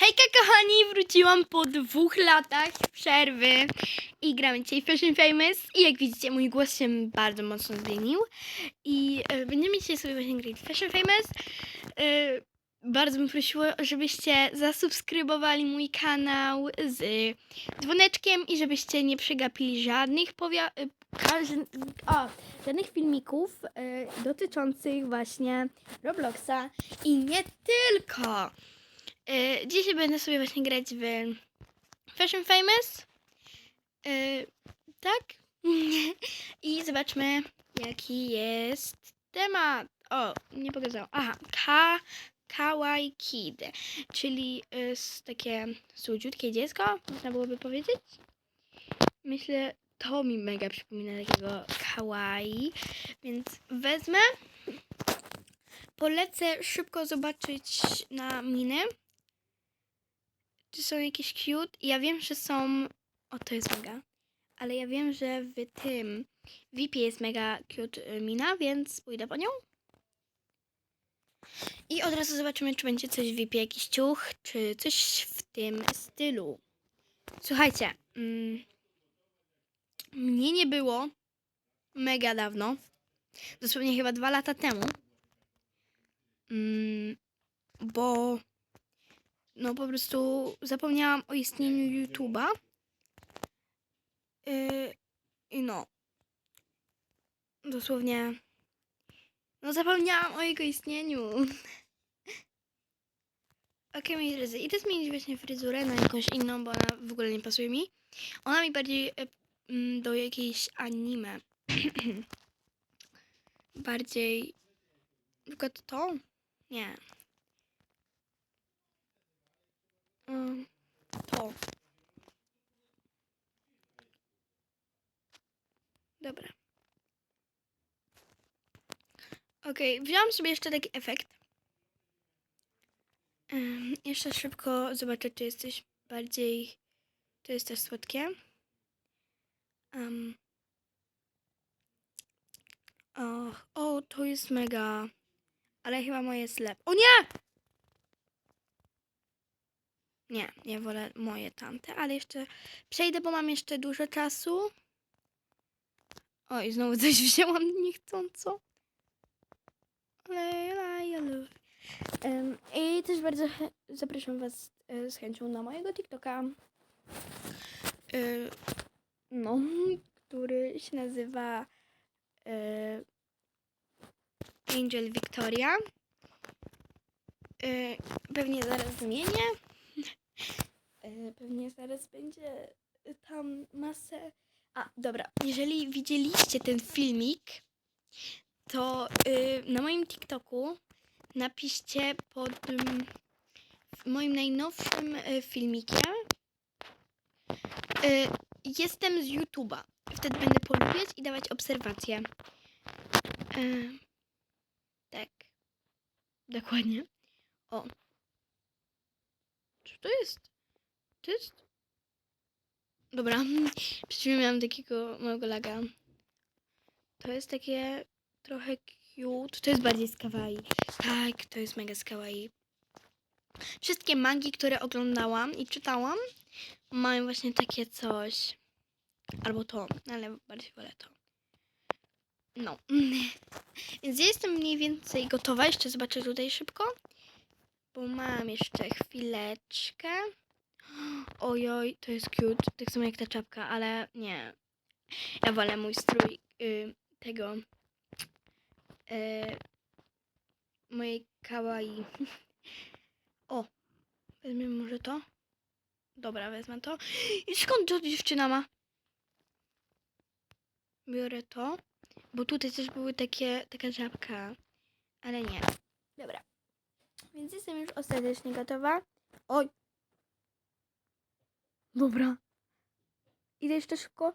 Hejka kochani, wróciłam po dwóch latach przerwy i gramy dzisiaj Fashion Famous i jak widzicie mój głos się bardzo mocno zmienił i e, będziemy dzisiaj sobie właśnie grać Fashion Famous. E, bardzo bym prosiła, żebyście zasubskrybowali mój kanał z dzwoneczkiem i żebyście nie przegapili żadnych powia- e, o, żadnych filmików dotyczących właśnie Robloxa i nie tylko. E, dzisiaj będę sobie właśnie grać w Fashion Famous. E, tak? I zobaczmy, jaki jest temat. O, nie pokazał. Aha, ka Kawaii Kid, czyli y, s- takie słodziutkie dziecko, można byłoby powiedzieć. Myślę, to mi mega przypomina takiego kawaii, więc wezmę. Polecę szybko zobaczyć na miny. Czy są jakieś cute? Ja wiem, że są. O, to jest mega. Ale ja wiem, że w tym VIP jest mega cute y, mina, więc pójdę po nią. I od razu zobaczymy, czy będzie coś w VIP, jakiś ciuch, czy coś w tym stylu. Słuchajcie, mm, mnie nie było mega dawno. Dosłownie chyba dwa lata temu. Mm, bo no po prostu zapomniałam o istnieniu YouTube'a. Yy, I no. Dosłownie. No zapomniałam o jego istnieniu. Okej, moi drodzy, idę zmienić właśnie fryzurę na jakąś inną, bo ona w ogóle nie pasuje mi. Ona mi bardziej e, mm, do jakiejś anime. bardziej... Przykład to? Nie. Mm, to. Dobra. Okej, wziąłam sobie jeszcze taki efekt. Ym, jeszcze szybko zobaczę, czy jest coś bardziej... To jest też słodkie. Um. O, o, to jest mega. Ale chyba moje jest lepsze. O nie! Nie, ja wolę moje tamte, ale jeszcze przejdę, bo mam jeszcze dużo czasu. O, i znowu coś wzięłam niechcąco. Em, I też bardzo zapraszam Was e, z chęcią na mojego TikToka. E, no, który się nazywa e, Angel Victoria. Pewnie zaraz zmienię. E, pewnie zaraz będzie tam masę. A, dobra. Jeżeli widzieliście ten filmik, to y, na moim TikToku napiszcie pod w moim najnowszym y, filmikiem. Y, jestem z YouTube'a. Wtedy będę polubiać i dawać obserwacje. Y, tak. Dokładnie. O. Co to jest? To jest. Dobra. Przed chwilą miałam takiego małego laga. To jest takie trochę cute. To jest bardziej z kawaii. Tak, to jest mega z kawaii. Wszystkie mangi, które oglądałam i czytałam, mają właśnie takie coś. Albo to, ale bardziej wolę to. No. Więc ja jestem mniej więcej gotowa. Jeszcze zobaczę tutaj szybko. Bo mam jeszcze chwileczkę. Ojoj, to jest cute. Tak samo jak ta czapka, ale nie. Ja wolę mój strój y, tego e, mojej kawaii. O, weźmiemy może to? Dobra, wezmę to. I skąd to dziewczyna ma? Biorę to, bo tutaj też były takie, taka żabka, ale nie. Dobra, więc jestem już ostatecznie gotowa. Oj. Dobra. Idę jeszcze szybko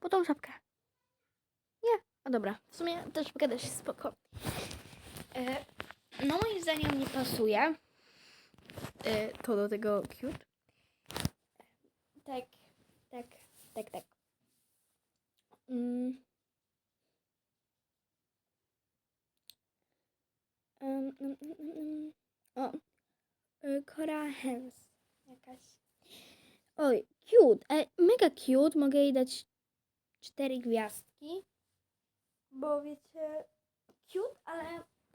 po tą żabkę. Nie, a dobra, w sumie ta szybka też jest spoko. E, no moim zdaniem nie pasuje e, to do tego cute. Tak, tak, tak, tak. Mm. Em, em, em, em. O, y, Cora Hens. Jakaś. Oj, cute. E, mega cute. Mogę jej dać cztery gwiazdki. Bo wiecie, cute, ale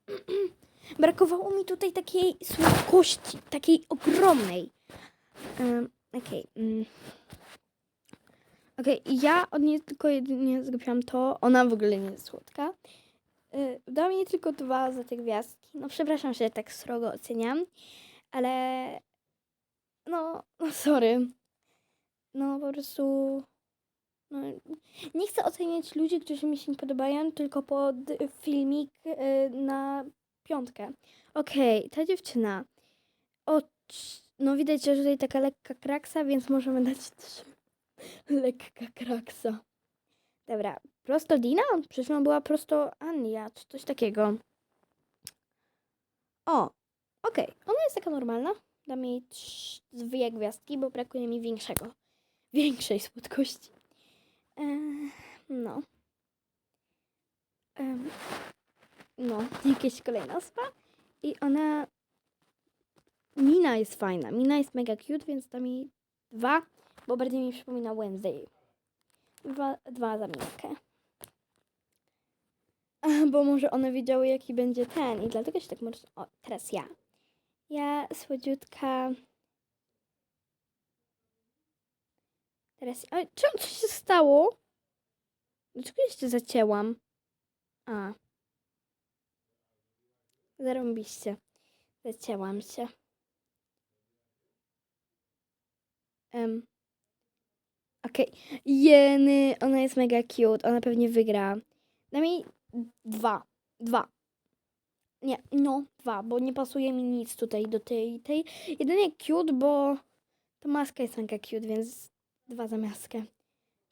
brakowało mi tutaj takiej słodkości, takiej ogromnej. Um, Okej. mm. Okej, ja od niej tylko jedynie zrobiłam to. Ona w ogóle nie jest słodka. Y, Dałam jej tylko dwa za te gwiazdki. No przepraszam, że tak srogo oceniam, ale no, no sorry. No po prostu no, nie chcę oceniać ludzi, którzy mi się nie podobają, tylko pod filmik y, na piątkę. Okej, ta dziewczyna. O, no widać, że tutaj taka lekka kraksa, więc możemy dać trzy. Lekka kraksa. Dobra, prosto Dina? Przecież ona była prosto Ania, czy coś takiego. O, okej, ona jest taka normalna. Dam jej dwie gwiazdki, bo brakuje mi większego, większej słodkości. Eee, no. No, jakieś kolejna osoba. I ona... Mina jest fajna. Mina jest mega cute, więc dam jej dwa, bo bardziej mi przypomina Wednesday. Dwa, dwa za. Bo może one wiedziały, jaki będzie ten i dlatego się tak może... O, teraz ja. Ja, słodziutka... Teraz... Ale czemu coś się stało? Dlaczego się zacięłam? A. Zarąbiście. Zacięłam się. Um. Okej. Jeny, ona jest mega cute. Ona pewnie wygra. Dam jej dwa. Dwa. Nie, no, dwa, bo nie pasuje mi nic tutaj do tej, tej. Jedynie cute, bo ta maska jest mega cute, więc dwa za maskę.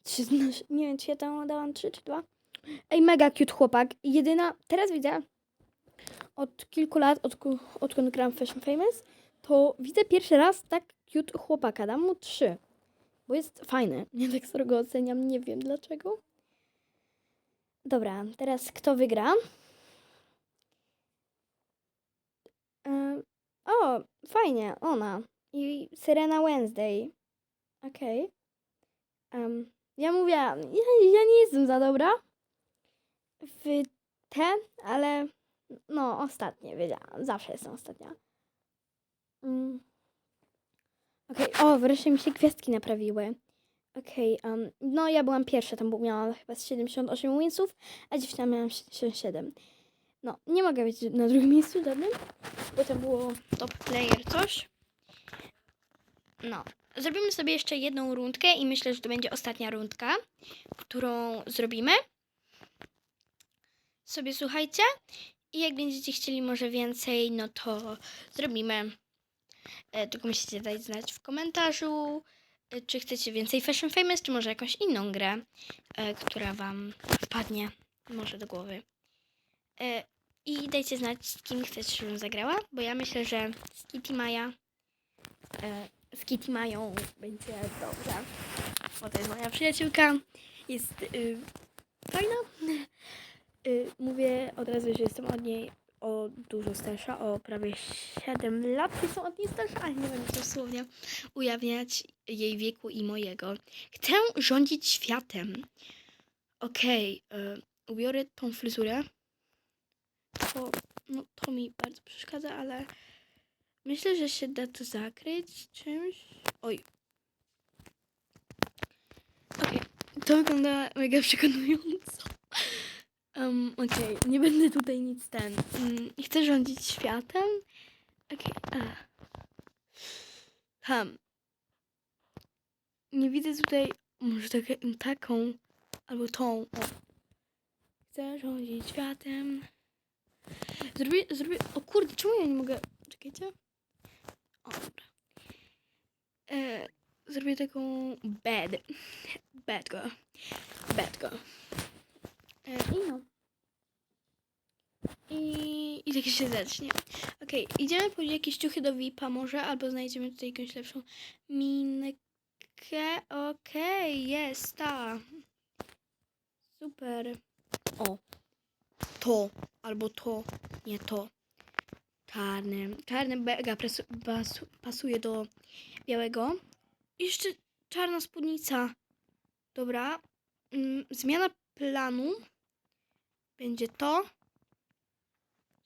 Trzy, znaczy, nie wiem, czy ja tam dałam trzy czy dwa. Ej, mega cute chłopak. Jedyna, teraz widzę, od kilku lat, od, odkąd gram Fashion Famous, to widzę pierwszy raz tak cute chłopaka. Dam mu trzy, bo jest fajny. Nie tak sobie go oceniam, nie wiem dlaczego. Dobra, teraz kto wygra? Em, o, fajnie, ona. I Serena Wednesday. Okej. Em, ja mówiłam, ja, ja nie jestem za dobra w te, ale no, ostatnie wiedziałam. Zawsze jestem ostatnia. Mm. Okej, o, wreszcie mi się gwiazdki naprawiły. Okej, em, no ja byłam pierwsza, tam miałam chyba z 78 winsów, a dziewczyna miałam 77. No, nie mogę być na drugim miejscu żadnym, bo to było top player coś. No, zrobimy sobie jeszcze jedną rundkę i myślę, że to będzie ostatnia rundka, którą zrobimy. Sobie słuchajcie i jak będziecie chcieli może więcej, no to zrobimy. E, tylko musicie dać znać w komentarzu, e, czy chcecie więcej Fashion Famous, czy może jakąś inną grę, e, która Wam wpadnie może do głowy. I dajcie znać, z kim chcecie, żebym zagrała, bo ja myślę, że z Kitty Maja, z Kitty Mają będzie dobrze. Bo to jest moja przyjaciółka, jest y, fajna. Y, mówię od razu, że jestem od niej o dużo starsza, o prawie 7 lat. Jestem od niej starsza, ale nie będę dosłownie ujawniać jej wieku i mojego. Chcę rządzić światem. Okej, y, ubiorę tą fryzurę. To, no, to mi bardzo przeszkadza, ale myślę, że się da to zakryć czymś. Oj. Okej, to wygląda mega przekonująco. Um, Okej, nie będę tutaj nic ten. Mm, chcę rządzić światem? Okej. Okay. Ham. Nie widzę tutaj. Może takie, taką. Albo tą. O. Chcę rządzić światem. Zrobię, zrobię. O kurde, czemu ja nie mogę. Czekajcie. O, dobra. E, zrobię taką bad. Bad go. E, I no. I, I tak się zacznie. Okej, idziemy po jakieś ciuchy do VIP-a może, albo znajdziemy tutaj jakąś lepszą minkę. Okej, jest ta. Super. O. To, albo to, nie to. Czarny. Czarny basu- pasuje do białego. Jeszcze czarna spódnica. Dobra. Mm, Zmiana planu będzie to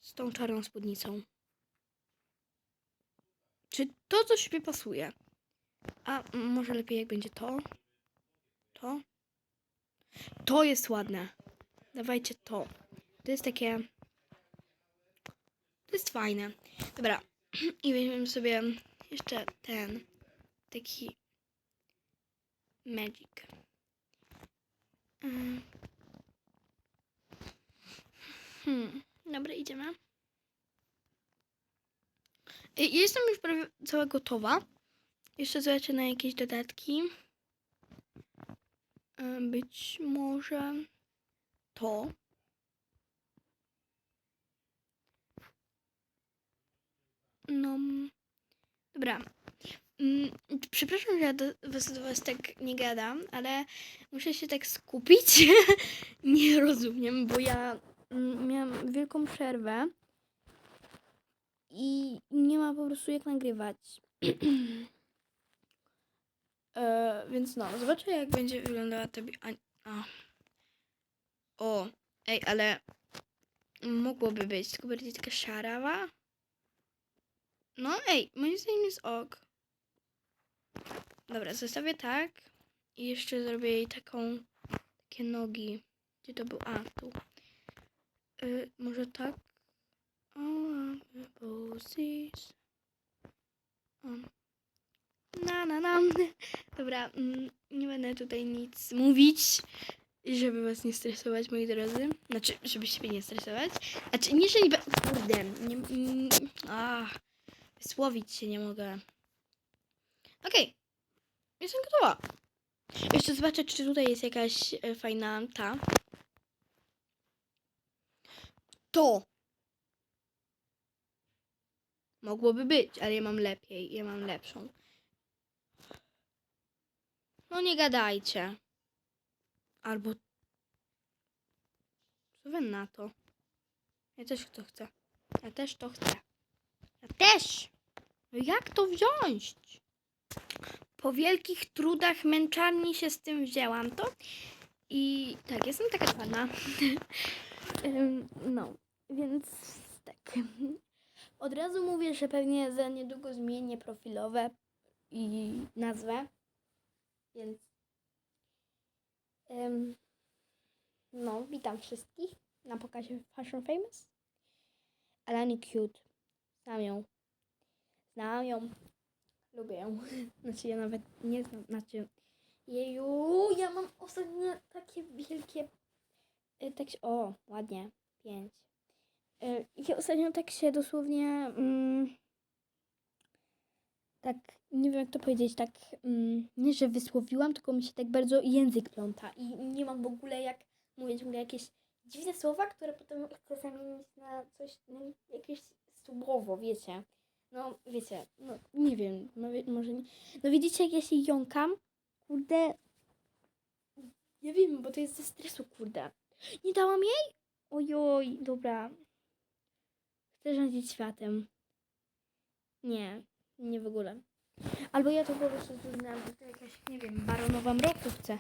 z tą czarną spódnicą. Czy to coś mi pasuje? A może lepiej jak będzie to? To? To jest ładne. Dawajcie to. To jest takie... To jest fajne. Dobra. I weźmiemy sobie jeszcze ten. Taki... Magic. Mm. Hmm. Dobra, idziemy. Jestem już prawie cała gotowa. Jeszcze zobaczę na jakieś dodatki. Być może to. No. Dobra. Przepraszam, że ja do was, do was tak nie gadam, ale muszę się tak skupić. nie rozumiem, bo ja miałam wielką przerwę i nie ma po prostu jak nagrywać. e, więc no, zobaczę jak będzie wyglądała ta... a. O, ej, ale mogłoby być, tylko bardziej taka szarawa. No ej, moim zdaniem jest ok. Dobra, zostawię tak. I jeszcze zrobię jej taką, takie nogi. Gdzie to był? A, tu. Y, może tak? Na, na, na. Dobra, mm, nie będę tutaj nic mówić, żeby was nie stresować, moi drodzy. Znaczy, żeby siebie nie stresować. Znaczy, nie, że nie... be- Kurde, nie... Mm, ach, wysłowić się nie mogę. Okej. Jestem gotowa. Jeszcze zobaczę, czy tutaj jest jakaś e, fajna ta. To. Mogłoby być, ale ja mam lepiej. Ja mam lepszą. No nie gadajcie. Albo... Co wy na to? Ja też to chcę. Ja też to chcę. Ja też! No jak to wziąć? Po wielkich trudach męczarni się z tym wzięłam to. I tak, jestem taka. Em, no, więc tak. Od razu mówię, że pewnie za niedługo zmienię profilowe i nazwę. Więc. no, witam wszystkich na pokazie Fashion Famous. Alani Cute. Znam ją. Znam ją. Lubię ją. Znaczy ja nawet nie znam, znaczy jeju, ja mam ostatnio takie wielkie, y, tak się, o, ładnie, pięć. Y, Ja ostatnio tak się dosłownie, mm, tak, nie wiem jak to powiedzieć, tak, mm, nie że wysłowiłam, tylko mi się tak bardzo język pląta i nie mam w ogóle jak mówić ciągle jakieś dziwne słowa, które potem chcę zamienić na coś, na jakieś słowo, wiecie. No, wiecie, no nie wiem, no, może nie. No widzicie, jak ja się jąkam? Kurde. Ja wiem, bo to jest ze stresu, kurde. Nie dałam jej? Ojoj, dobra. Chcę rządzić światem. Nie, nie w ogóle. Albo ja to po prostu uznałam, że to jakaś, nie wiem, baronowa mroku chce.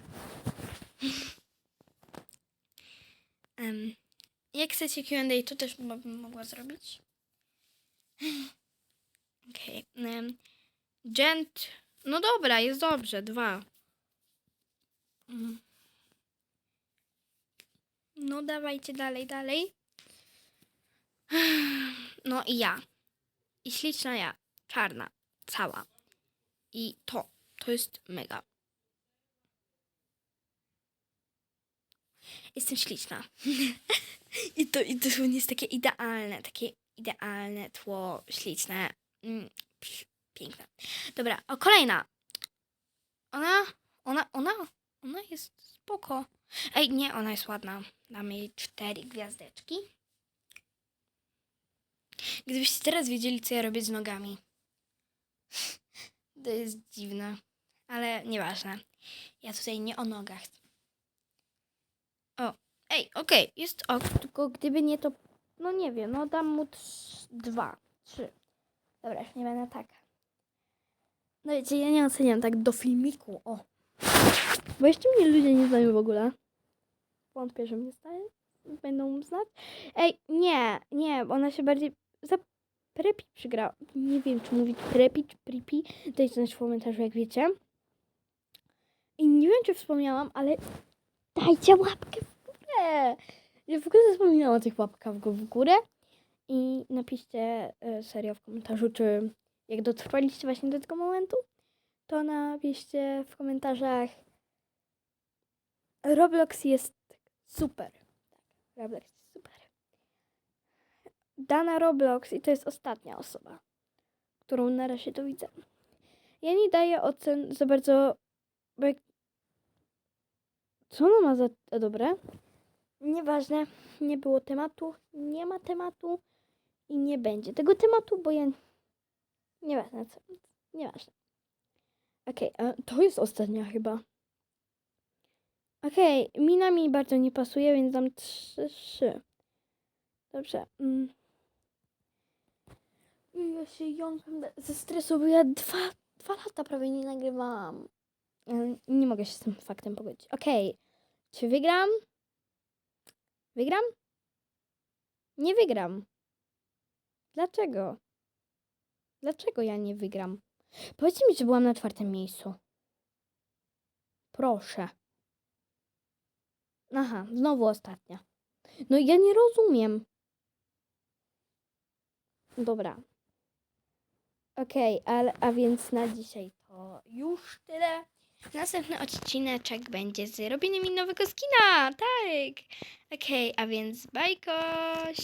um, jak chcecie Q&A, to też bym mogła zrobić. Okej. em, Gent. No dobra, jest dobrze. Dwa. Mm. No dawajcie dalej, dalej. No i ja. I śliczna ja. Czarna. Cała. I to. To jest mega. Jestem śliczna. I to, I to jest takie idealne, takie idealne tło, śliczne. Mm, piękne. Dobra, o kolejna. Ona, ona, ona, ona jest spoko. Ej, nie, ona jest ładna. Damy jej cztery gwiazdeczki. Gdybyście teraz wiedzieli, co ja robię z nogami. To jest dziwne. Ale nieważne. Ja tutaj nie o nogach. O, ej, okej, jest ok. Tylko gdyby nie to, no nie wiem, no dam mu trz- dwa. trzy. Dobra, już nie będę tak. No wiecie, ja nie oceniam tak do filmiku, o. Bo jeszcze mnie ludzie nie znają w ogóle. Wątpię, że mnie znają. Będą znać. Ej, nie, nie, ona się bardziej za prepi przygrała. Nie wiem, czy mówić prepi, czy pripi. Dajcie znać w komentarzu, jak wiecie. I nie wiem, czy wspomniałam, ale dajcie łapkę w górę. Ja w ogóle zapominałam o tych łapkach w górę. I napiszcie e, serio w komentarzu, czy jak dotrwaliście właśnie do tego momentu, to napiszcie w komentarzach Roblox jest super. Tak, Roblox. Dana Roblox i to jest ostatnia osoba, którą na razie to widzę. Ja nie daję ocen za bardzo, bo jak... Co ona ma za za dobre? Nieważne, nie było tematu, nie ma tematu i nie będzie tego tematu, bo ja... Nieważne co, nieważne. Okej, a to jest ostatnia chyba. Okej, mina mi bardzo nie pasuje, więc dam trzy. trzy. Dobrze. Mm. Ja się jąkam ze stresu, bo ja dwa, dwa lata prawie nie nagrywałam. Nie mogę się z tym faktem pogodzić. Okej, czy wygram? Wygram? Nie wygram. Dlaczego? Dlaczego ja nie wygram? Powiedzcie mi, że byłam na czwartym miejscu. Proszę. Aha, znowu ostatnia. No ja nie rozumiem. Dobra. Okej, ale a więc na dzisiaj to już tyle. Następny odcineczek będzie z robieniem nowego skina. Tak. Okej, a więc bajkoś.